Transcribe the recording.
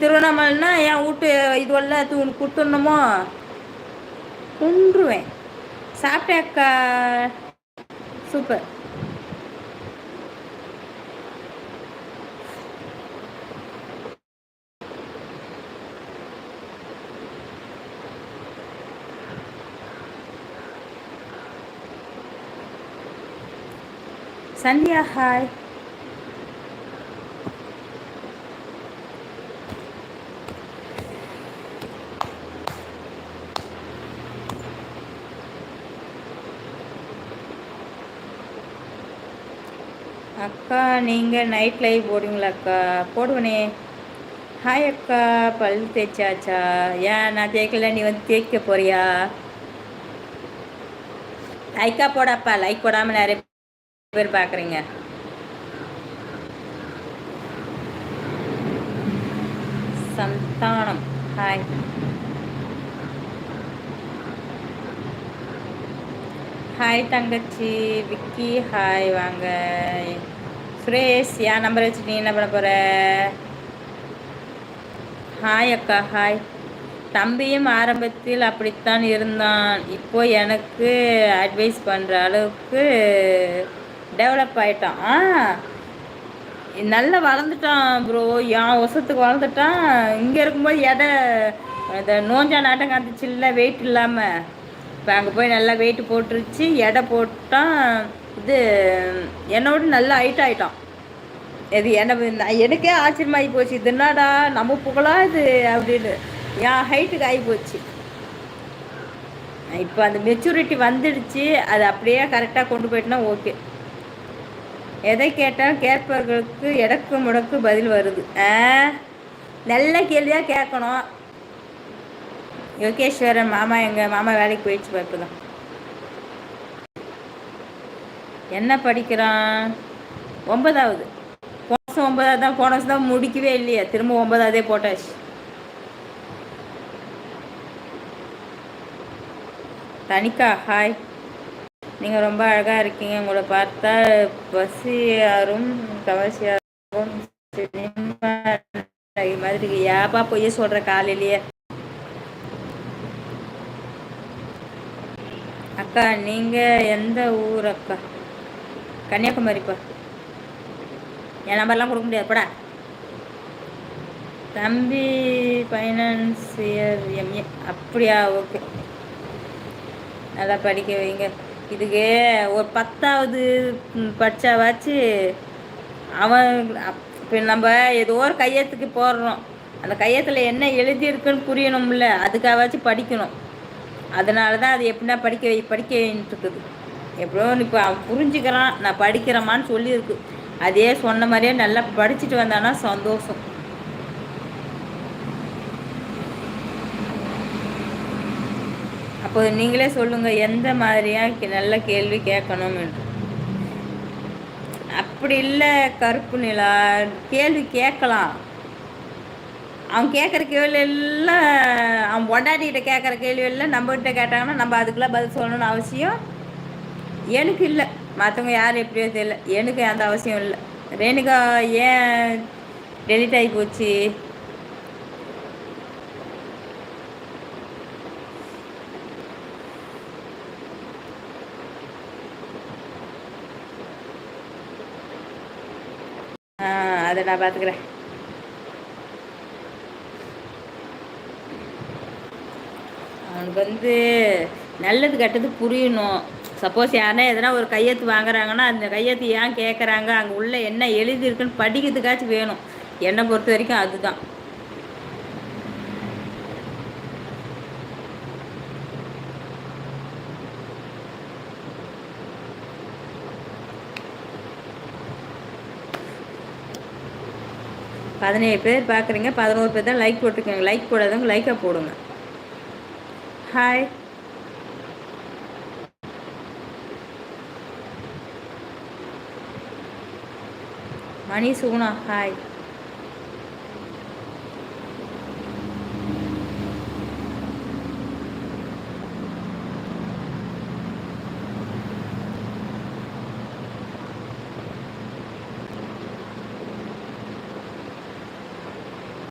திருவண்ணாமலைன்னா என் வீட்டு இதுவெல்லாம் தூ கொடுத்துடணுமோ? கொன்றுவேன். சாப்பிட்டேக்கா சூப்பர். சந்தியா ஹாய் அக்கா நீங்கள் நைட் லைவ் போடுவீங்களா அக்கா? போடுவனே. ஹாய் அக்கா பல் தேய்ச்சாச்சா? ஏன் நான் தேய்க்கல நீ வந்து தேய்க்க போறியா? லைக்கா போடாப்பா லைக் போடாமல் நிறைய பேர் பார்க்குறீங்க சந்தானம். ஹாய் ஹாய் தங்கச்சி. விக்கி ஹாய் வாங்க. சுரேஷ் என் நம்பர் வச்சு நீ என்ன பண்ண போகிற ஹாய் அக்கா ஹாய் தம்பியும் ஆரம்பத்தில் அப்படித்தான் இருந்தான். இப்போ எனக்கு அட்வைஸ் பண்ணுற அளவுக்கு டெவலப் ஆகிட்டான் ஆ நல்லா வளர்ந்துட்டான் ப்ரோ என் வருஷத்துக்கு வளர்ந்துட்டான். இங்கே இருக்கும்போது எதை இந்த நோஞ்சா நாட்டம் காத்துச்சுல்ல வெயிட் இல்லாமல் இப்போ அங்கே போய் நல்லா வெயிட் போட்டுருச்சு எடை போட்டால் இது என்னோட நல்லா ஹைட் ஆகிட்டான் இது என்ன எனக்கே ஆச்சரியமாகி போச்சு இது என்னடா நம்ம புகழா இது அப்படின்னு. என் ஹைட்டுக்கு ஆகி போச்சு. இப்போ அந்த மெச்சூரிட்டி வந்துடுச்சு அது அப்படியே கரெக்டாக கொண்டு போயிட்டுனா ஓகே எதை கேட்டால் கேட்பவர்களுக்கு எடக்கு முடக்கு பதில் வருது. நல்ல கேள்வியாக கேட்கணும். யோகேஸ்வரன் மாமா எங்கள் மாமா வேலைக்கு போயிடுச்சு இப்போ தான் என்ன படிக்கிறான்? ஒன்பதாவது. போன ஒன்பதாவது தான் போன தான் முடிக்கவே இல்லையா. திரும்ப ஒன்பதாவதே போட்டாச்சு. தனிக்கா ஹாய். நீங்கள் ரொம்ப அழகாக இருக்கீங்க. உங்களை பார்த்தா பசியாரும் கவசியாரும் மாதிரி ஏப்பா பொய்ய சொல்கிற காலையிலேயே? அக்கா நீங்கள் எந்த ஊர் அக்கா? கன்னியாகுமரிப்பா. என் நம்பர்லாம் கொடுக்க முடியாது படா தம்பி ஃபைனான்சியர் எம்ஏ அப்படியா ஓகே. நல்லா படிக்க வைங்க. இதுக்கு ஒரு பத்தாவது படித்தாவாச்சு அவன் இப்போ நம்ம ஏதோ ஒரு கையெழுத்துக்கு போடுறோம். அந்த கையத்தில் என்ன எழுதியிருக்குன்னு புரியணும்ல அதுக்காகவாச்சும் படிக்கணும். அதனால தான் அது எப்படின்னா படிக்க வை படிக்க இருக்குது எப்படியோ இப்போ அவன் புரிஞ்சுக்கிறான் நான் படிக்கிறமான்னு சொல்லியிருக்கு. அதே சொன்ன மாதிரியே நல்லா படிச்சுட்டு வந்தானா சந்தோஷம். அப்போது நீங்களே சொல்லுங்கள் எந்த மாதிரியாக நல்ல கேள்வி கேட்கணும் என்று அப்படி இல்லை கருப்பு நிலா கேள்வி கேட்கலாம். அவன் கேட்குற கேள்வி எல்லாம் அவன் பொண்டாட்டிகிட்ட கேட்குற கேள்வி எல்லாம் நம்மகிட்ட கேட்டாங்கன்னா நம்ம அதுக்கெல்லாம் பதில் சொல்லணும்னு அவசியம் எனக்கு இல்லை. மற்றவங்க யார் எப்படியோ தெரியல. எனக்கு அந்த அவசியம் இல்லை. ரேணுகா ஏன் டெலிட் ஆகி போச்சு? அதை நான் பார்த்துக்கிறேன் அவனுக்கு வந்து நல்லது கெட்டது புரியணும். சப்போஸ் யாருன்னா எதனா ஒரு கையெழுத்து வாங்குறாங்கன்னா அந்த கையெழுத்து ஏன் கேட்குறாங்க அங்கே உள்ள என்ன எழுதியிருக்குன்னு படிக்கிறதுக்காச்சும் வேணும். என்னை பொறுத்த வரைக்கும் அதுதான். பதினேழு பேர் பார்க்குறீங்க பதினோரு பேர் தான் லைக் போட்டிருக்கீங்க. லைக் போடாதவங்க லைக்காக போடுங்க. ஹாய் மணி சுகுணா ஹாய்